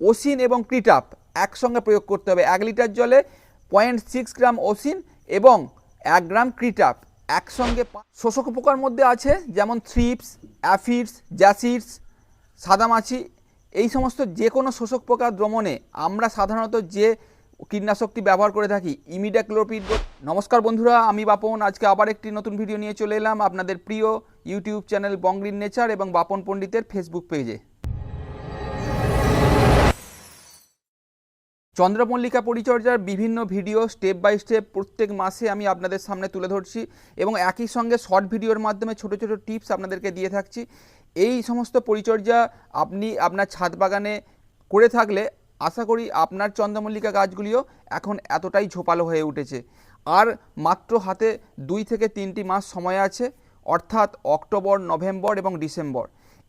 ওসিন এবং ক্রিটাপ একসঙ্গে প্রয়োগ করতে হবে। এক লিটার জলে পয়েন্ট সিক্স গ্রাম ওসিন এবং এক গ্রাম ক্রিটাপ একসঙ্গে শোষক পোকার মধ্যে আছে, যেমন থ্রিপস, অ্যাফিডস, জ্যাসিডস, সাদামাছি। এই সমস্ত যে কোনো শোষক পোকা দ্রমণে আমরা সাধারণত যে কীটনাশকটি ব্যবহার করে থাকি, ইমিডাক্লোপিড নমস্কার বন্ধুরা, আমি বাপন। আজকে আবার একটি নতুন ভিডিও নিয়ে চলে এলাম আপনাদের প্রিয় ইউটিউব চ্যানেল বঙ্গ্রিন নেচার এবং বাপন পণ্ডিতের ফেসবুক পেজে চন্দ্রমল্লিকা পরিচর্যার বিভিন্ন ভিডিও স্টেপ বাই স্টেপ প্রত্যেক মাসে আমি আপনাদের সামনে তুলে ধরছি এবং একই সঙ্গে শর্ট ভিডিওর মাধ্যমে ছোট ছোট টিপস আপনাদেরকে দিয়ে থাকছি। এই সমস্ত পরিচর্যা আপনি আপনার ছাদ বাগানে করে থাকলে আশা করি আপনার চন্দ্রমল্লিকা গাছগুলিও এখন এতটাই ঝোপালো হয়ে উঠেছে। আর মাত্র হাতে দুই থেকে তিনটি মাস সময় আছে, অর্থাৎ অক্টোবর, নভেম্বর এবং ডিসেম্বর।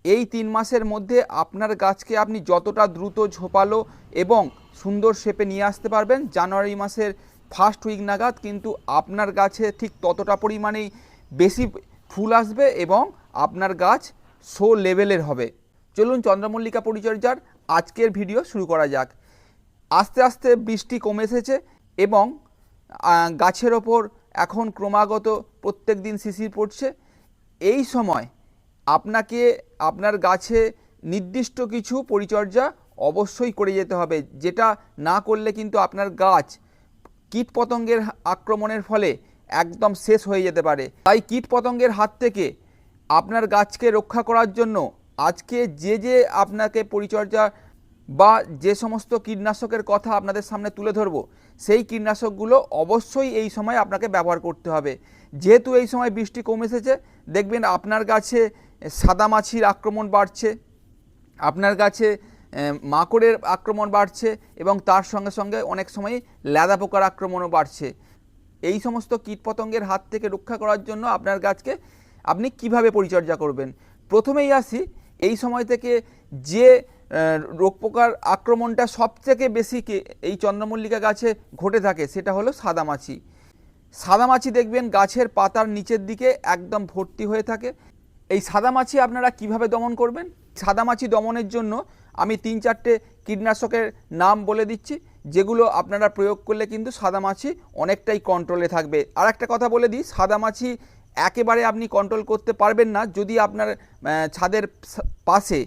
এই তিন মাসের মধ্যে আপনার গাছকে আপনি যতটা দ্রুত ঝোপালো এবং সুন্দর শেপে নিয়ে আসতে পারবেন, জানুয়ারি মাসের ফার্স্ট উইক নাগাদ কিন্তু আপনার গাছে ঠিক ততটা পরিমাণেই বেশি ফুল আসবে এবং আপনার গাছ শো লেভেলের হবে। চলুন চন্দ্রমল্লিকা পরিচর্যার আজকের ভিডিও শুরু করা যাক। আস্তে আস্তে বৃষ্টি কমে এসেছে এবং গাছের ওপর এখন ক্রমাগত প্রত্যেক দিন শিশির পড়ছে। এই সময় আপনাকে আপনার গাছে নির্দিষ্ট কিছু পরিচর্যা অবশ্যই করে যেতে হবে। যেটা না করলে কিন্তু আপনার গাছ কীটপতঙ্গের আক্রমণের ফলে একদম শেষ হয়ে যেতে পারে। তাই কীটপতঙ্গের হাত থেকে আপনার গাছকে রক্ষা করার জন্য আজকে যে যে আপনাকে পরিচর্যা বা যে সমস্ত কীটনাশকের কথা আপনাদের সামনে তুলে ধরব, সেই কীটনাশকগুলো অবশ্যই এই সময় আপনাকে ব্যবহার করতে হবে। যেহেতু এই সময় বৃষ্টি কমে এসেছে, দেখবেন আপনার গাছে সাদামাছির আক্রমণ বাড়ছে আপনার আহ, মাকড়ের আক্রমণ বাড়ছে এবং তার সঙ্গে সঙ্গে অনেক সময় ল্যাদা পোকার আক্রমণও বাড়ছে। এই সমস্ত কীটপতঙ্গের হাত থেকে রক্ষা করার জন্য আপনার গাছকে আপনি কীভাবে পরিচর্যা করবেন? প্রথমেই আসি এই সময় থেকে যে রোগ পোকার আক্রমণটা সবথেকে বেশি এই চন্দ্রমল্লিকা গাছে ঘটে থাকে সেটা হলো সাদামাছি। সাদামাছি দেখবেন গাছের পাতার নিচের দিকে একদম ভর্তি হয়ে থাকে এই সাদামাছি আপনারা কীভাবে দমন করবেন? সাদামাছি দমনের জন্য আমি তিন চারটে কীটনাশকের নাম বলে দিচ্ছি, যেগুলো আপনারা প্রয়োগ করলে কিন্তু সাদামাছি অনেকটাই কন্ট্রোলে থাকবে। আর একটা কথা বলে দিই সাদামাছি একেবারে আপনি কন্ট্রোল করতে পারবেন না যদি আপনার ছাদের পাশে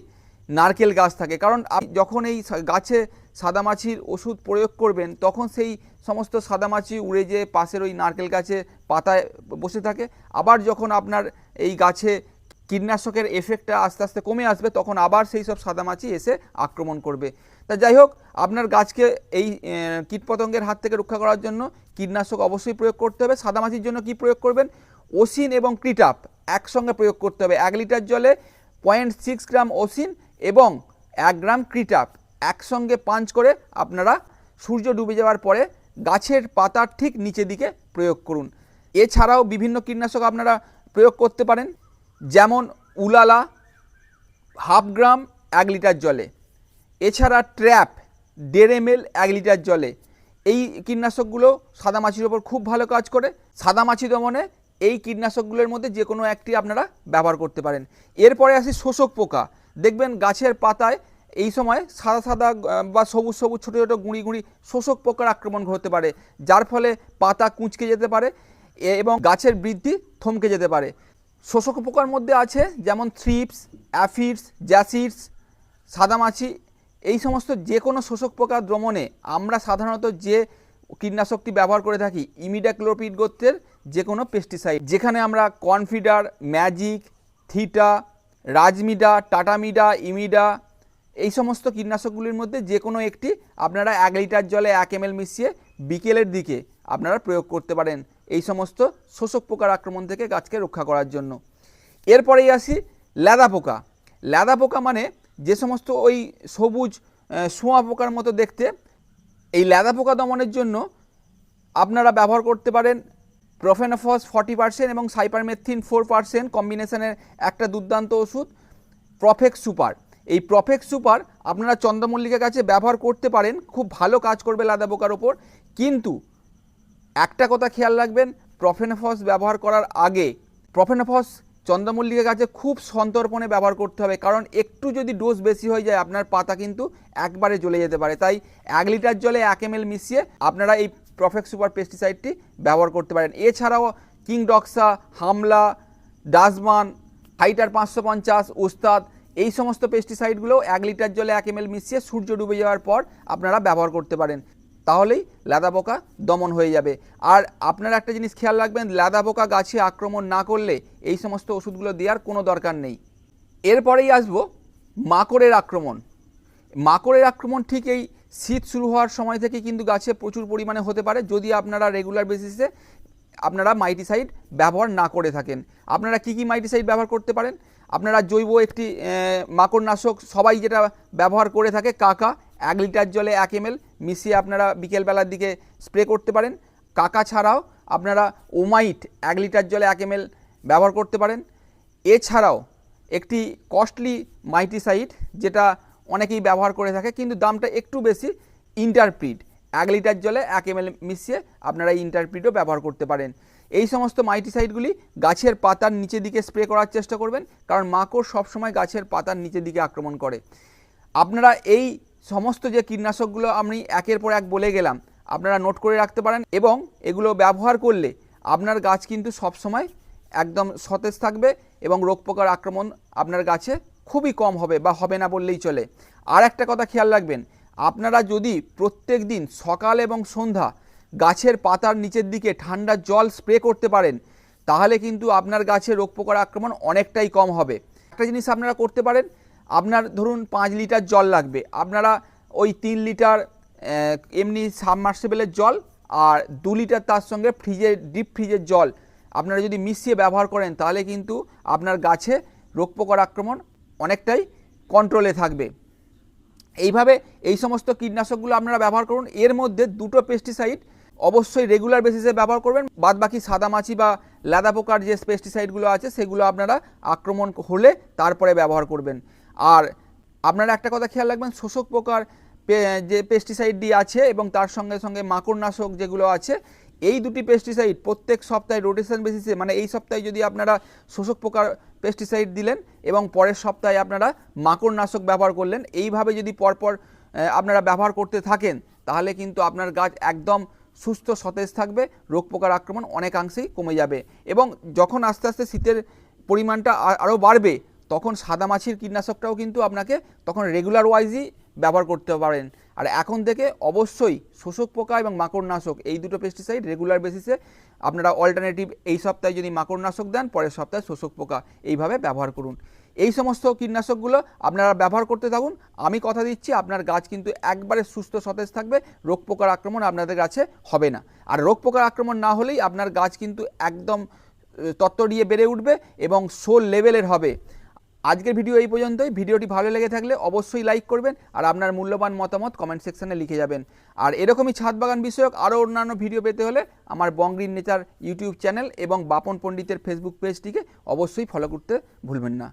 নারকেল গাছ থাকে। কারণ যখন এই গাছে সাদামাছির ওষুধ প্রয়োগ করবেন, তখন সেই সমস্ত সাদামাছি উড়ে যেয়ে পাশের ওই নারকেল গাছে পাতায় বসে থাকে। আবার যখন আপনার এই গাছে কীটনাশকের এফেক্টটা আস্তে আস্তে কমে আসবে, তখন আবার সেই সব সাদামাছি এসে আক্রমণ করবে। তা যাই হোক, আপনার গাছকে এই কীটপতঙ্গের হাত থেকে রক্ষা করার জন্য কীটনাশক অবশ্যই প্রয়োগ করতে হবে। সাদামাছির জন্য কি প্রয়োগ করবেন? ওসিন এবং ক্রিটাপ একসঙ্গে প্রয়োগ করতে হবে। এক লিটার জলে পয়েন্ট সিক্স গ্রাম ওসিন এবং এক গ্রাম ক্রিটাপ একসঙ্গে পাঞ্চ করে আপনারা সূর্য ডুবে যাওয়ার পরে গাছের পাতার ঠিক নিচের দিকে প্রয়োগ করুন। এছাড়াও বিভিন্ন কীটনাশক আপনারা প্রয়োগ করতে পারেন। যেমন উলালা, হাফ গ্রাম, এক লিটার জলে। এছাড়া ট্র্যাপ, দেড় এম এক লিটার জলে। এই কীটনাশকগুলো সাদামাছির ওপর খুব ভালো কাজ করে। সাদা মাছি দমনে এই কীটনাশকগুলোর মধ্যে যে কোনো একটি আপনারা ব্যবহার করতে পারেন। এরপরে আসি শোষক পোকা। দেখবেন গাছের পাতায় এই সময় সাদা সাদা বা সবুজ সবুজ ছোটো ছোটো গুঁড়ি গুঁড়ি শোষক পোকার আক্রমণ হতে পারে, যার ফলে পাতা কুঁচকে যেতে পারে এবং গাছের বৃদ্ধি থমকে যেতে পারে। শোষক পোকার মধ্যে আছে, যেমন থ্রিপস অ্যাফিডস জ্যাসিডস সাদামাছি, এই সমস্ত যে কোনো শোষক পোকা দ্রমণে আমরা সাধারণত যে কীটনাশকটি ব্যবহার করে থাকি ইমিডাক্লোপিড গোত্রের যে কোনো পেস্টিসাইড যেখানে আমরা কনফিডার ম্যাজিক থিটা রাজমিডা টাটামিডা ইমিডা এই সমস্ত কীটনাশকগুলির মধ্যে যে কোনো একটি আপনারা এক লিটার জলে এক এম মিশিয়ে বিকেলের দিকে আপনারা প্রয়োগ করতে পারেন। এই সমস্ত শোষক পোকার আক্রমণ থেকে গাছকে রক্ষা করার জন্য। এরপরেই আসি ল্যাদা পোকা। ল্যাদা পোকা মানে যে সমস্ত ওই সবুজ শোঁয়া পোকার মতো দেখতে, এই ল্যাদা পোকা দমনের জন্য আপনারা ব্যবহার করতে পারেন প্রোফেনোফস ফর্টি পার্সেন্ট এবং সাইপারমেথিন ফোর পার্সেন্ট কম্বিনেশনের একটা দুর্দান্ত ওষুধ, প্রফেক্স সুপার। এই প্রফেক্স সুপার আপনারা চন্দ্রমল্লিকা গাছে ব্যবহার করতে পারেন, খুব ভালো কাজ করবে লাদা পোকার ওপর। কিন্তু একটা কথা খেয়াল রাখবেন, প্রফেনোফস ব্যবহার করার আগে, প্রফেনোফস চন্দ্রমল্লিকা গাছে খুব সন্তর্পণে ব্যবহার করতে হবে, কারণ একটু যদি ডোজ বেশি হয়ে যায়, আপনার পাতা কিন্তু একবারে জ্বলে যেতে পারে। তাই এক লিটার জলে এক এম মিশিয়ে আপনারা এই প্রফেক্ট সুপার পেস্টিসাইডটি ব্যবহার করতে পারেন। এছাড়াও কিংডক্সা, হামলা ডাসমান হাইটার পাঁচশো পঞ্চাশ, উস্তাদ, এই সমস্ত পেস্টিসাইডগুলো এক লিটার জলে এক এম মিশিয়ে সূর্য ডুবে যাওয়ার পর আপনারা ব্যবহার করতে পারেন। তাহলেই লেদা পোকা দমন হয়ে যাবে। আর আপনারা একটা জিনিস খেয়াল রাখবেন, লেদা পোকা গাছে আক্রমণ না করলে এই সমস্ত ওষুধগুলো দেওয়ার কোনো দরকার নেই। এরপরেই আসব মাকড়ের আক্রমণ। মাকড়ের আক্রমণ ঠিক এই শীত শুরু হওয়ার সময় থেকে কিন্তু গাছে প্রচুর পরিমাণে হতে পারে, যদি আপনারা রেগুলার বেসিসে আপনারা মাইটিসাইড ব্যবহার না করে থাকেন। আপনারা কি কি মাইটিসাইড ব্যবহার করতে পারেন? আপনারা জৈব একটি মাকড়নাশক সবাই যেটা ব্যবহার করে থাকে, কাকা, এক লিটার জলে এক এম মিশিয়ে আপনারা বিকেলবেলার দিকে স্প্রে করতে পারেন। কাকা ছাড়াও আপনারা ওমাইট এক লিটার জলে এক এম ব্যবহার করতে পারেন। এছাড়াও একটি কস্টলি মাইটিসাইড যেটা অনেকেই ব্যবহার করে থাকে, কিন্তু দামটা একটু বেশি ইন্টারপ্রিড এক লিটার জলে এক এম মিশিয়ে আপনারা ইন্টারপ্রিডও ব্যবহার করতে পারেন। এই সমস্ত মাইটিসাইডগুলি গাছের পাতার নিচে দিকে স্প্রে করার চেষ্টা করবেন, কারণ মাকড় সবসময় গাছের পাতার নিচের দিকে আক্রমণ করে। আপনারা এই সমস্ত যে কীটনাশকগুলো আমি একের পর এক বলে গেলাম, আপনারা নোট করে রাখতে পারেন এবং এগুলো ব্যবহার করলে আপনার গাছ কিন্তু সবসময় একদম সতেজ থাকবে এবং রোগ পোকার আক্রমণ আপনার গাছে খুবই কম হবে বা হবে না বললেই চলে। আর একটা কথা খেয়াল রাখবেন, আপনারা যদি প্রত্যেক দিন সকাল এবং সন্ধ্যা গাছের পাতার নিচের দিকে ঠান্ডা জল স্প্রে করতে পারেন, তাহলে কিন্তু আপনার গাছে রোগ পোকার আক্রমণ অনেকটাই কম হবে। একটা জিনিস আপনারা করতে পারেন আপনার ধরুন পাঁচ লিটার জল লাগবে। আপনারা ওই তিন লিটার এমনি সাবমার্সিবলের জল আর দু লিটার তার সঙ্গে ফ্রিজের ডিপ ফ্রিজের জল আপনারা যদি মিশিয়ে ব্যবহার করেন, তাহলে কিন্তু আপনার গাছে রোগ পোকার আক্রমণ অনেকটাই কন্ট্রোলে থাকবে। এইভাবে এই সমস্ত কীটনাশকগুলো আপনারা ব্যবহার করুন। এর মধ্যে দুটো পেস্টিসাইড অবশ্যই রেগুলার বেসিসে ব্যবহার করবেন। বাদ বাকি সাদামাছি বা লাদা পোকার যে পেস্টিসাইডগুলো আছে, সেগুলো আপনারা আক্রমণ হলে তারপরে ব্যবহার করবেন। আর আপনারা একটা কথা খেয়াল রাখবেন, শোষক পোকার যে পেস্টিসাইডটি আছে এবং তার সঙ্গে সঙ্গে মাকড়নাশক যেগুলো আছে, এই দুটি পেস্টিসাইড প্রত্যেক সপ্তাহে রোটেশন বেসিসে মানে এই সপ্তাহে যদি আপনারা শোষক পোকার পেস্টিসাইড দিলেন এবং পরের সপ্তাহে আপনারা মাকড়নাশক ব্যবহার করলেন, এইভাবে যদি পরপর আপনারা ব্যবহার করতে থাকেন, তাহলে কিন্তু আপনার গাছ একদম সুস্থ সতেজ থাকবে, রোগ পোকার আক্রমণ অনেকাংশেই কমে যাবে এবং যখন আস্তে আস্তে শীতের পরিমাণটা আরও বাড়বে তখন সাদা মাছির কীটনাশকটাও কিন্তু আপনাকে তখন রেগুলার ওয়াইজই ব্যবহার করতে পারেন। আর এখন থেকে অবশ্যই শোষক পোকা এবং মাকড়নাশক, এই দুটো পেস্টিসাইড রেগুলার বেসিসে আপনারা অল্টারনেটিভ এই সপ্তাহে যদি মাকড়নাশক দেন, পরের সপ্তাহে শোষক পোকা, এইভাবে ব্যবহার করুন। এই সমস্ত কীটনাশকগুলো আপনারা ব্যবহার করতে থাকুন। আমি কথা দিচ্ছি, আপনার গাছ কিন্তু একবারে সুস্থ সতেজ থাকবে, রোগ পোকার আক্রমণ আপনাদের গাছে হবে না। আর রোগ পোকার আক্রমণ না হলেই আপনার গাছ কিন্তু একদম তত্ত্ব দিয়ে বেড়ে উঠবে এবং সোল লেভেলের হবে। আজকের ভিডিও এই পর্যন্তই। ভিডিওটি ভালো লেগে থাকলে অবশ্যই লাইক করবেন আর আপনার মূল্যবান মতামত কমেন্ট সেকশানে লিখে যাবেন। আর এরকমই ছাদ বাগান বিষয়ক আরও অন্যান্য ভিডিও পেতে হলে আমার বঙ্গ্রিন নেচার ইউটিউব চ্যানেল এবং বাপন পণ্ডিতের ফেসবুক পেজটিকে অবশ্যই ফলো করতে ভুলবেন না।